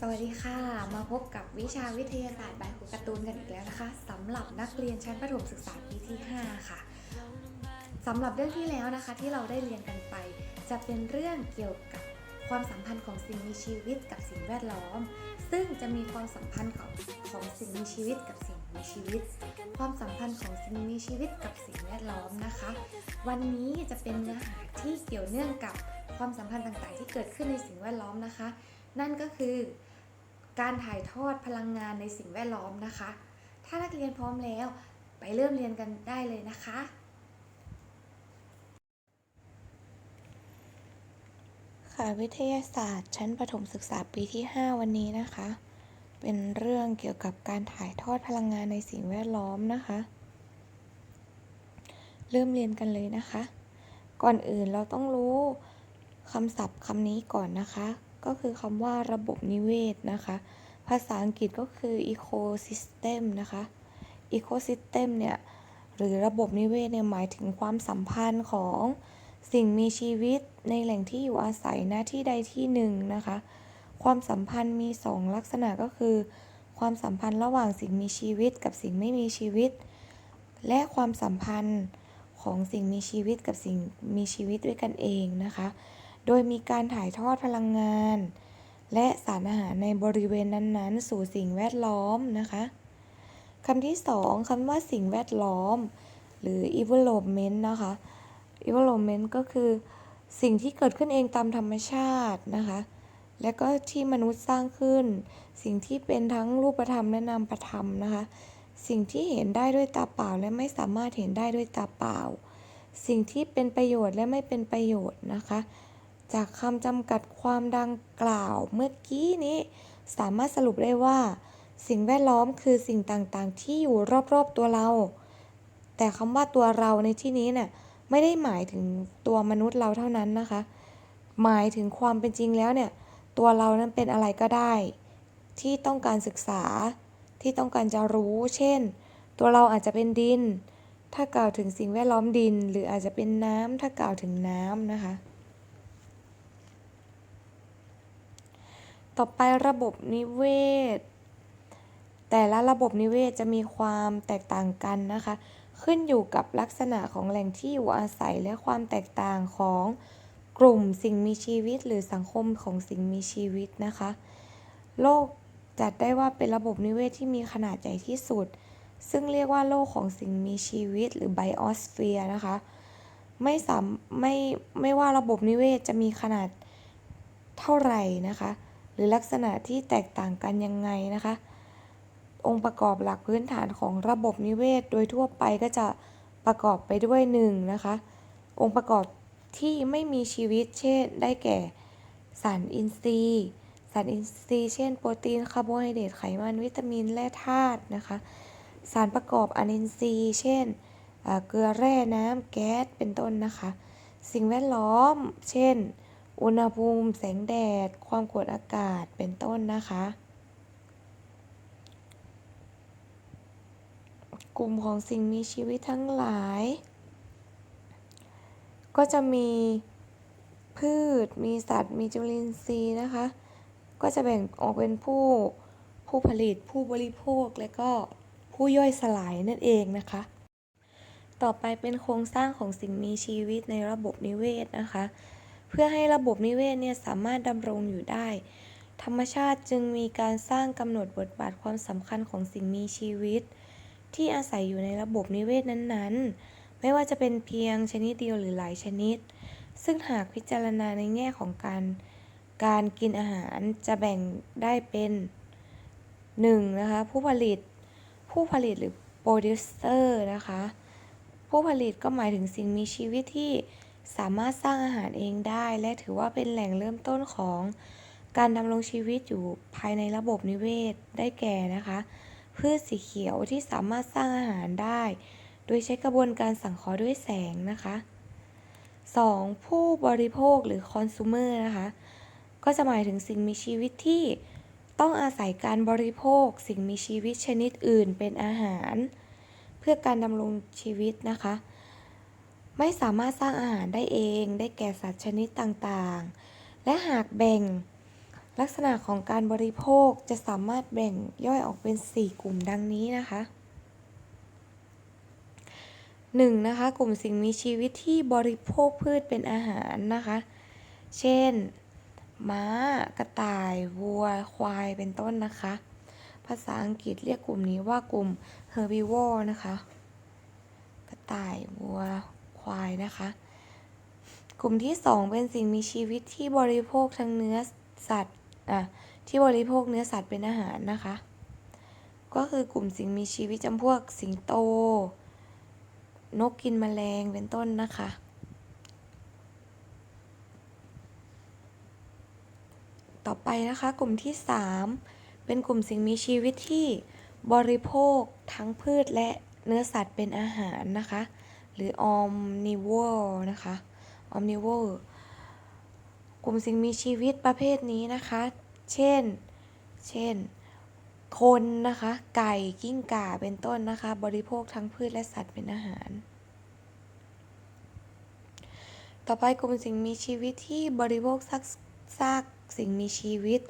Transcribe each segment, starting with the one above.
สวัสดีค่ะ มาพบกับวิชาวิทยาศาสตร์บายครูการ์ตูนกันอีกแล้วนะคะสำหรับนักเรียนชั้นประถมศึกษาปีที่ 5 ค่ะสำหรับเรื่องที่แล้วนะคะที่เราได้เรียนกันไป จะเป็นเรื่องเกี่ยวกับความสัมพันธ์ของสิ่งมีชีวิตกับสิ่งแวดล้อม ซึ่งจะมีความสัมพันธ์ของของสิ่งมีชีวิตกับสิ่งมีชีวิต ความสัมพันธ์ของสิ่งมีชีวิตกับสิ่งแวดล้อมนะคะ วันนี้จะเป็นเนื้อหาที่เกี่ยวเนื่องกับความสัมพันธ์ต่างๆ ที่เกิดขึ้นในสิ่งแวดล้อมนะคะ นั่นก็คือการถ่ายทอดพลังงานในสิ่งแวดล้อมนะคะ ถ้านักเรียนพร้อมแล้ว ไปเริ่มเรียนกันได้เลยนะคะ ค่ะวิทยาศาสตร์ ชั้นประถมศึกษาปีที่ 5 วันนี้นะคะ เป็นเรื่องเกี่ยวกับการถ่ายทอดพลังงานในสิ่งแวดล้อมนะคะ เริ่มเรียนกันเลยนะคะ ก่อนอื่นเราต้องรู้คำศัพท์คำนี้ก่อนนะคะ ก็คือคำว่าระบบนิเวศนะคะ ภาษาอังกฤษก็คือ ecosystem นะคะ ecosystem เนี่ยหรือระบบนิเวศเนี่ยหมายถึงความสัมพันธ์ของสิ่งมีชีวิตในแหล่งที่อยู่อาศัยณที่ใดที่หนึ่งนะคะ ความสัมพันธ์มีสองลักษณะก็คือ ความสัมพันธ์ระหว่างสิ่งมีชีวิตกับสิ่งไม่มีชีวิต และความสัมพันธ์ของสิ่งมีชีวิตกับสิ่งมีชีวิตด้วยกันเองนะคะ โดยมีการถ่ายทอดพลังงาน และสารอาหารในบริเวณนั้นๆ สู่สิ่งแวดล้อมนะคะคำที่สองคำว่าสิ่งแวดล้อม หรือ environment นะคะ environment ก็คือสิ่งที่เกิดขึ้นเองตามธรรมชาตินะคะ และก็ที่มนุษย์สร้างขึ้น สิ่งที่เป็นทั้งรูปธรรมและนามธรรมนะคะ สิ่งที่เห็นได้ด้วยตาเปล่าและไม่สามารถเห็นได้ด้วยตาเปล่า สิ่งที่เป็นประโยชน์และไม่เป็นประโยชน์นะคะ จากคำจำกัดความดังกล่าวเมื่อกี้นี้ สามารถสรุปได้ว่า สิ่งแวดล้อมคือสิ่งต่างๆ ที่อยู่รอบๆตัวเรา แต่คำว่าตัวเราในที่นี้เนี่ยไม่ได้หมายถึงตัวมนุษย์เราเท่านั้นนะคะ หมายถึงความเป็นจริงแล้วเนี่ย ตัวเรานั้นเป็นอะไรก็ได้ ที่ต้องการศึกษา ที่ต้องการจะรู้ เช่น ตัวเราอาจจะเป็นดิน ถ้ากล่าวถึงสิ่งแวดล้อมดิน หรืออาจจะเป็นน้ำถ้ากล่าวถึงน้ำนะคะ ต่อไประบบนิเวศ แต่ละระบบนิเวศจะมีความแตกต่างกันนะคะ ขึ้นอยู่กับลักษณะของแหล่งที่อยู่อาศัยและความแตกต่างของกลุ่มสิ่งมีชีวิต หรือสังคมของสิ่งมีชีวิตนะคะ โลกจัดได้ว่าเป็นระบบนิเวศที่มีขนาดใหญ่ที่สุด ซึ่งเรียกว่าโลกของสิ่งมีชีวิต หรือไบโอสเฟียร์นะคะ ไม่สามไม่ไม่ว่าระบบนิเวศจะมีขนาดเท่าไหร่นะคะ หรือลักษณะที่แตกต่างกันยังไงนะคะ องค์ประกอบหลักพื้นฐานของระบบนิเวศ โดยทั่วไปก็จะประกอบไปด้วยหนึ่งนะคะ องค์ประกอบที่ไม่มีชีวิตเช่น ได้แก่สารอินทรีย์สารอินทรีย์เช่น โปรตีนคาร์โบไฮเดรตไขมันวิตามินและธาตุนะคะ สารประกอบอนินทรีย์เช่นเกลือแร่น้ำแก๊สเป็นต้นนะคะ สิ่งแวดล้อม เช่น อุณหภูมิ แสงแดด ความกดอากาศเป็นต้นนะคะ กลุ่มของสิ่งมีชีวิตทั้งหลาย ก็จะมีพืช มีสัตว์ มีจุลินทรีย์นะคะ ก็จะแบ่งออกเป็นผู้ ผู้ผลิต ผู้บริโภค และก็ผู้ย่อยสลายนั่นเองนะคะ ต่อไปเป็นโครงสร้างของสิ่งมีชีวิตในระบบนิเวศนะคะ พื่อให้ระบบนิเวศเนี่ยสามารถดำรงอยู่ได้ ธรรมชาติจึงมีการสร้างกำหนดบทบาทความสำคัญของสิ่งมีชีวิต ที่อาศัยอยู่ในระบบนิเวศนั้นๆ ไม่ว่าจะเป็นเพียงชนิดเดียวหรือหลายชนิด ซึ่งหากพิจารณาในแง่ของการการกินอาหารจะแบ่งได้เป็น 1. นะคะผู้ผลิตผู้ผลิตหรือ producer นะคะผู้ผลิตก็หมายถึงสิ่งมีชีวิตที่ สามารถสร้างอาหารเองได้ และถือว่าเป็นแหล่งเริ่มต้นของการดำรงชีวิตอยู่ภายในระบบนิเวศได้แก่นะคะพืชสีเขียวที่สามารถสร้างอาหารได้ โดยใช้กระบวนการสังเคราะห์ด้วยแสงนะคะ 2. ผู้บริโภคหรือ consumer นะคะ ก็จะหมายถึงสิ่งมีชีวิตที่ต้องอาศัยการบริโภค สิ่งมีชีวิตชนิดอื่นเป็นอาหาร เพื่อการดำรงชีวิตนะคะ ไม่สามารถสร้างอาหารได้เอง ได้แก่สัตว์ชนิดต่างๆ และหากแบ่ง ลักษณะของการบริโภคจะสามารถแบ่งย่อยออกเป็น 4 กลุ่มดังนี้นะคะ 1. นะคะ กลุ่มสิ่งมีชีวิตที่บริโภคพืชเป็นอาหารนะคะ เช่น ม้า กระต่าย วัว ควาย เป็นต้นนะคะ ภาษาอังกฤษเรียกกลุ่มนี้ว่ากลุ่ม herbivore นะคะ กระต่าย วัว ควายนะคะ กลุ่มที่ 2 เป็นสิ่งมีชีวิตที่บริโภคทั้งเนื้อสัตว์อะที่บริโภคเนื้อสัตว์เป็นอาหารนะคะ ก็คือกลุ่มสิ่งมีชีวิตจำพวกสิงโต นกกินแมลงเป็นต้นนะคะ ต่อไปนะคะกลุ่มที่ 3 เป็นกลุ่มสิ่งมีชีวิตที่บริโภคทั้งพืชและเนื้อสัตว์เป็นอาหารนะคะ หรือ omnivore นะคะ omnivore กลุ่มสิ่งมีชีวิตประเภทนี้นะคะ เช่น เช่น คนนะคะ ไก่ กิ้งก่า เป็นต้นนะคะ บริโภคทั้งพืชและสัตว์เป็นอาหาร ต่อไปกลุ่มสิ่งมีชีวิตที่บริโภคซากซากสิ่งมีชีวิต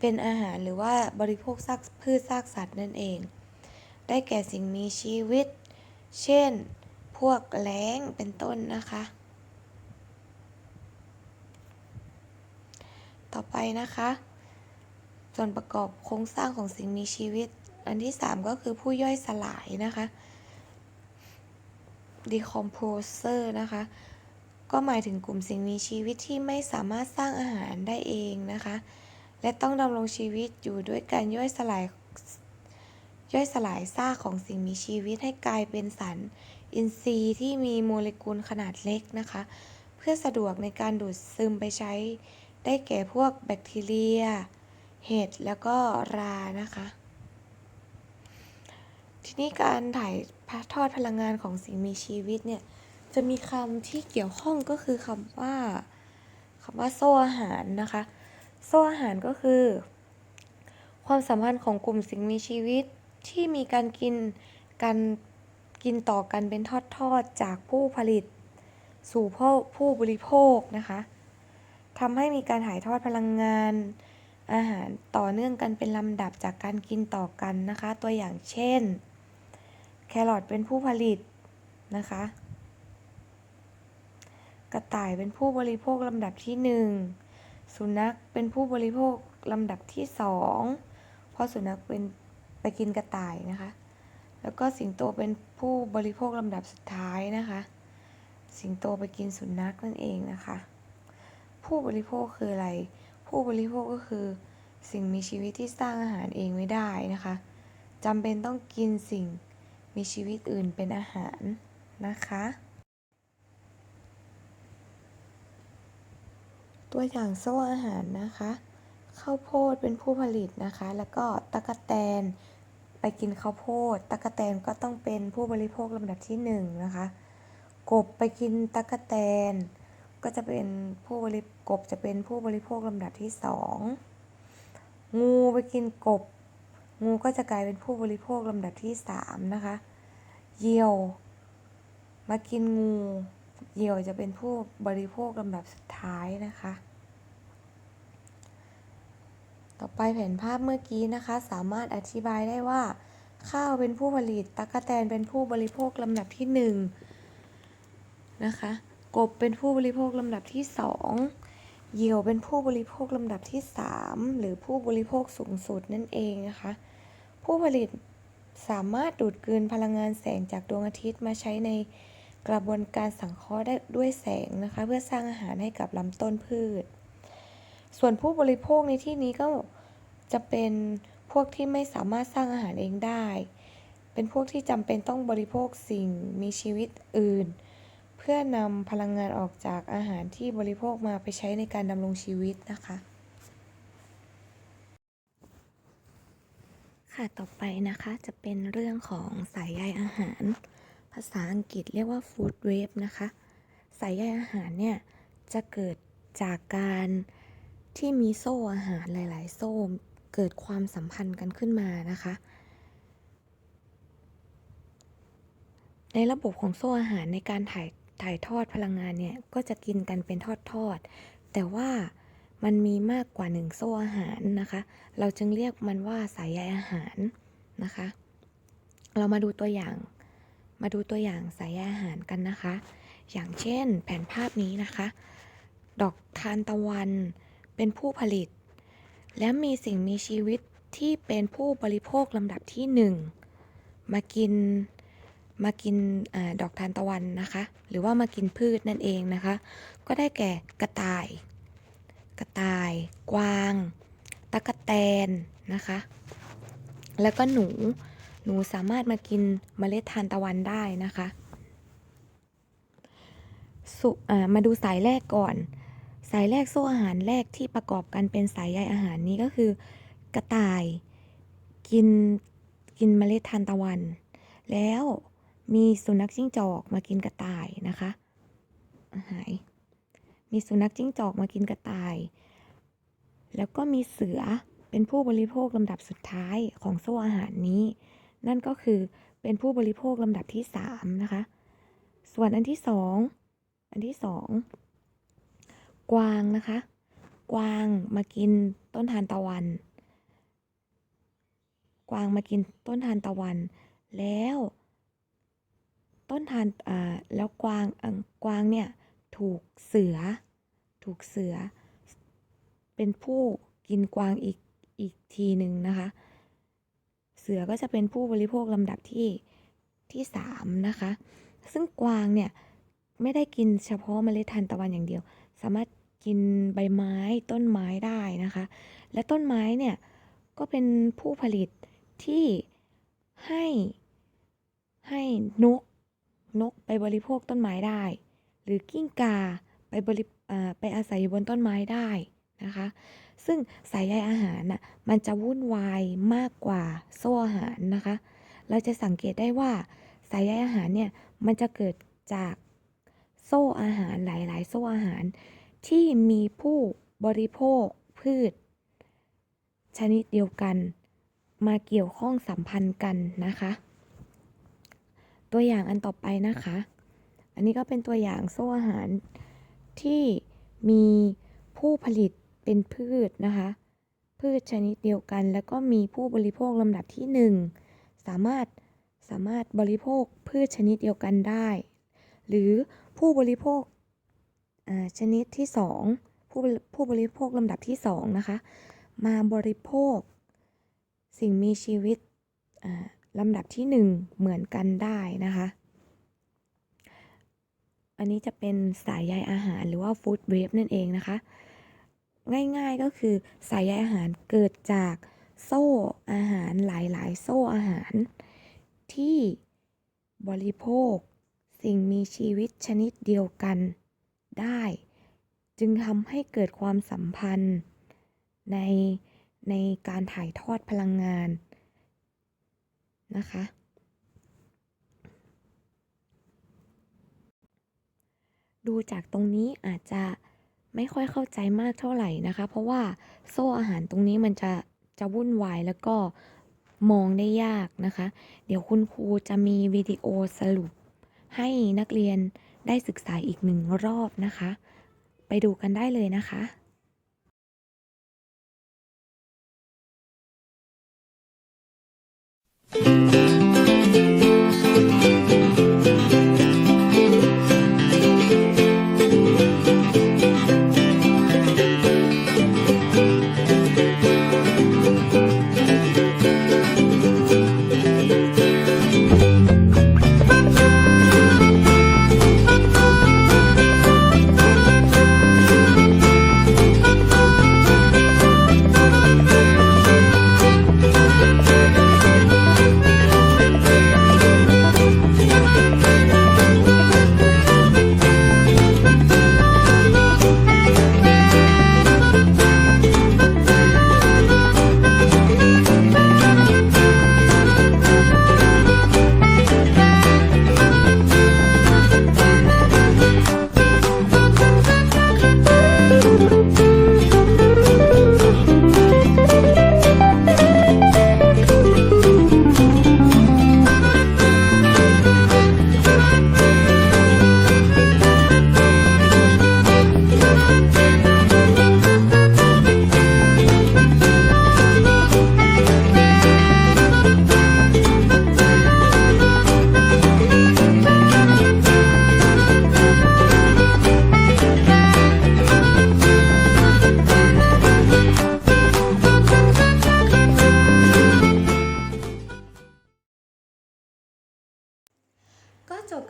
เป็นอาหารหรือว่าบริโภคซากพืชซากสัตว์นั่นเอง ได้แก่สิ่งมีชีวิต เช่น พวกแล้งเป็นต้นนะคะ ต่อไปนะคะ ส่วนประกอบโครงสร้างของสิ่งมีชีวิต อันที่ 3 ก็คือผู้ย่อยสลายนะคะ decomposer นะคะ ก็หมายถึงกลุ่มสิ่งมีชีวิตที่ไม่สามารถสร้างอาหารได้เองนะคะ และต้องดำรงชีวิตอยู่ด้วยการย่อยสลายย่อยสลายซากของสิ่งมีชีวิตให้กลายเป็นสาร อินทรีย์ที่มีโมเลกุลขนาดเล็กนะคะ เพื่อสะดวกในการดูดซึมไปใช้ ได้แก่พวกแบคทีเรีย เห็ด แล้วก็รานะคะ ทีนี้การถ่ายทอดพลังงานของสิ่งมีชีวิตเนี่ย จะมีคำที่เกี่ยวข้องก็คือคำว่าคำว่าโซ่อาหารนะคะ โซ่อาหารก็คือ ความสัมพันธ์ของกลุ่มสิ่งมีชีวิตที่มีการกินการ กินต่อกันเป็นทอดๆจากผู้ผลิต สู่ผู้ผู้บริโภคนะคะทำให้มีการถ่ายทอดพลังงาน อาหารต่อเนื่องกันเป็นลำดับจากการกินต่อกันนะคะ ตัวอย่างเช่น แครอทเป็นผู้ผลิตนะคะ กระต่ายเป็นผู้บริโภคลำดับที่หนึ่งสุนัขเป็นผู้บริโภคลำดับที่สองเพราะสุนัขเป็นไปกินกระต่ายนะคะ แล้วก็สิงโตเป็นผู้บริโภคลำดับสุดท้ายนะคะ สิงโตไปกินสุนัขนั่นเองนะคะ ผู้บริโภคคืออะไร ผู้บริโภคก็คือ สิ่งมีชีวิตที่สร้างอาหารเองไม่ได้นะคะจำเป็นต้องกินสิ่งมีชีวิตอื่นเป็นอาหารนะคะตัวอย่างโซ่อาหารนะคะ ข้าวโพดเป็นผู้ผลิตนะคะ แล้วก็ตะกะแตน ไปกินข้าวโพดตะกะแตนก็ต้องเป็นผู้บริโภคลำดับที่หนึ่งนะคะกบไปกินตะกะแตน ก็จะเป็นผู้บริกบจะเป็นผู้บริโภคลำดับที่สองงูไปกินกบ งูก็จะกลายเป็นผู้บริโภคลำดับที่สามนะคะเหยี่ยวมากินงูเหยี่ยวจะเป็นผู้บริโภคลำดับสุดท้ายนะคะ ต่อไปแผนภาพเมื่อกี้นะคะ สามารถอธิบายได้ว่า ข้าวเป็นผู้ผลิตตั๊กแตนเป็นผู้บริโภคลำดับที่หนึ่งนะคะ กบเป็นผู้บริโภคลำดับที่สองเหยี่ยวเป็นผู้บริโภคลำดับที่สามหรือผู้บริโภคสูงสุดนั่นเองนะคะ ผู้ผลิตสามารถดูดกลืนพลังงานแสงจากดวงอาทิตย์มาใช้ในกระบวนการสังเคราะห์ได้ด้วยแสงนะคะ เพื่อสร้างอาหารให้กับลำต้นพืช ส่วนผู้บริโภคในที่นี้ก็จะเป็นพวกที่ไม่สามารถสร้างอาหารเองได้ เป็นพวกที่จำเป็นต้องบริโภคสิ่งมีชีวิตอื่น เพื่อนำพลังงานออกจากอาหารที่บริโภคมาไปใช้ในการดำรงชีวิตนะคะ ค่ะต่อไปนะคะจะเป็นเรื่องของสายใยอาหาร ภาษาอังกฤษเรียกว่า food web นะคะ สายใยอาหารเนี่ยจะเกิดจากการ ที่มีโซ่อาหารหลาย ๆ โซ่เกิดความสัมพันธ์กันขึ้นมานะคะ ในระบบของโซ่อาหารในการถ่ายถ่ายทอดพลังงานเนี่ยก็จะกินกันเป็นทอด ๆ แต่ว่ามันมีมากกว่าหนึ่งโซ่อาหารนะคะ เราจึงเรียกมันว่าสายใยอาหารนะคะ เรามาดูตัวอย่าง มาดูตัวอย่างสายใยอาหารกันนะคะ อย่างเช่นแผนภาพนี้นะคะ ดอกทานตะวัน เป็นผู้ผลิต และมีสิ่งมีชีวิตที่เป็นผู้บริโภคลำดับที่หนึ่งมากินมากินอดอกทานตะวันนะคะ หรือว่ามากินพืชนั่นเองนะคะ ก็ได้แก่กระต่าย กระต่าย กวาง ตะกะแตนนะคะ แล้วก็หนู หนูสามารถมากินเมล็ดทานตะวันได้นะคะมาดูสายแรกก่อน สายแรกโซ่อาหารแรกที่ประกอบกันเป็นสายใยอาหารนี้ก็คือ กระต่ายกินกินเมล็ดทานตะวัน แล้วมีสุนัขจิ้งจอกมากินกระต่ายนะคะหายมีสุนัขจิ้งจอกมากินกระต่าย แล้วก็มีเสือเป็นผู้บริโภคลำดับสุดท้ายของโซ่อาหารนี้ นั่นก็คือเป็นผู้บริโภคลำดับที่สามนะคะ ส่วนอันที่สองอันที่สอง กวางนะคะ กวางมากินต้นทานตะวัน กวางมากินต้นทานตะวัน แล้ว ต้นทานอ่าแล้วกวางกวางเนี่ยถูกเสือ ถูกเสือ เป็นผู้กินกวางอีกอีกทีหนึ่งนะคะ เสือก็จะเป็นผู้บริโภคลำดับที่ที่สามนะคะ ซึ่งกวางเนี่ย ไม่ได้กินเฉพาะเมล็ดทานตะวันอย่างเดียว สามารถกินใบไม้ต้นไม้ได้นะคะ และต้นไม้เนี่ยก็เป็นผู้ผลิตที่ให้ให้นกนกไปบริโภคต้นไม้ได้ หรือกิ้งกาไปบริอ่าไปอาศัยอยู่บนต้นไม้ได้นะคะ ซึ่งสายใยอาหารน่ะมันจะวุ่นวายมากกว่าโซ่อาหารนะคะ เราจะสังเกตได้ว่าสายใยอาหารเนี่ยมันจะเกิดจาก โซ่อาหารหลาย ๆ โซ่อาหารที่มีผู้บริโภคพืช ชนิดเดียวกัน มาเกี่ยวข้องสัมพันธ์กันนะคะ ตัวอย่างอันต่อไปนะคะ อันนี้ก็เป็นตัวอย่างโซ่อาหารที่มีผู้ผลิตเป็นพืชนะคะ พืชชนิดเดียวกัน แล้วก็มีผู้บริโภคลำดับที่หนึ่งสามารถสามารถบริโภคพืชชนิดเดียวกันได้ หรือ ผู้บริโภคชนิดที่สองผู้ผู้บริโภคลำดับที่สองนะคะ มาบริโภค สิ่งมีชีวิตลำดับที่หนึ่งเหมือนกันได้นะคะ อันนี้จะเป็นสายใยอาหารหรือว่าฟู้ดเวฟนั่นเองนะคะ ง่ายๆก็คือสายใยอาหารเกิดจากโซ่อาหารหลายๆ โซ่อาหารที่บริโภค สิ่งมีชีวิตชนิดเดียวกันได้ จึงทำให้เกิดความสัมพันธ์ ในในการถ่ายทอดพลังงานนะคะ ดูจากตรงนี้อาจจะไม่ค่อยเข้าใจมากเท่าไหร่นะคะ เพราะว่าโซ่อาหารตรงนี้มันจะจะวุ่นวายแล้วก็มองได้ยากนะคะ เดี๋ยวคุณครูจะมีวิดีโอสรุป ให้นักเรียนได้ศึกษาอีกหนึ่งรอบนะคะ ไปดูกันได้เลยนะคะうん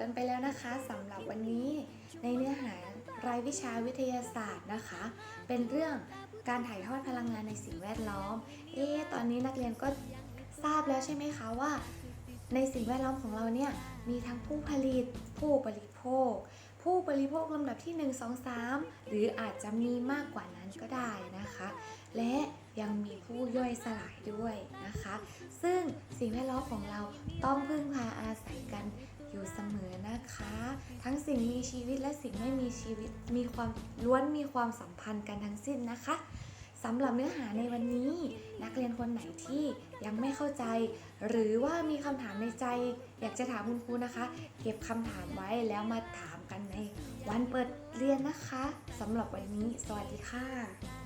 ันไปแล้วนะคะสำหรับวันนี้ในเนื้อหารายวิชาวิทยาศาสตร์นะคะ เป็นเรื่องการถ่ายทอดพลังงานในสิ่งแวดล้อม เอ๊ตอนนี้นักเรียนก็ทราบแล้วใช่ไหมคะว่า ในสิ่งแวดล้อมของเราเนี่ยมีทั้งผู้ผลิต ผู้บริโภค ผู้บริโภคลำดับที่ 1 2 3 หรืออาจจะมีมากกว่านั้นก็ได้นะคะ และยังมีผู้ย่อยสลายด้วยนะคะ ซึ่งสิ่งแวดล้อมของเราต้องพึ่งพาอาศัยกัน อยู่เสมอนะคะ ทั้งสิ่งมีชีวิตและสิ่งไม่มีชีวิตมีความล้วนมีความสัมพันธ์กันทั้งสิ้นนะคะสำหรับเนื้อหาในวันนี้ นักเรียนคนไหนที่ยังไม่เข้าใจ หรือว่ามีคำถามในใจ อยากจะถามคุณครูนะคะ เก็บคำถามไว้แล้วมาถามกันในวันเปิดเรียนนะคะสำหรับวันนี้ สวัสดีค่ะ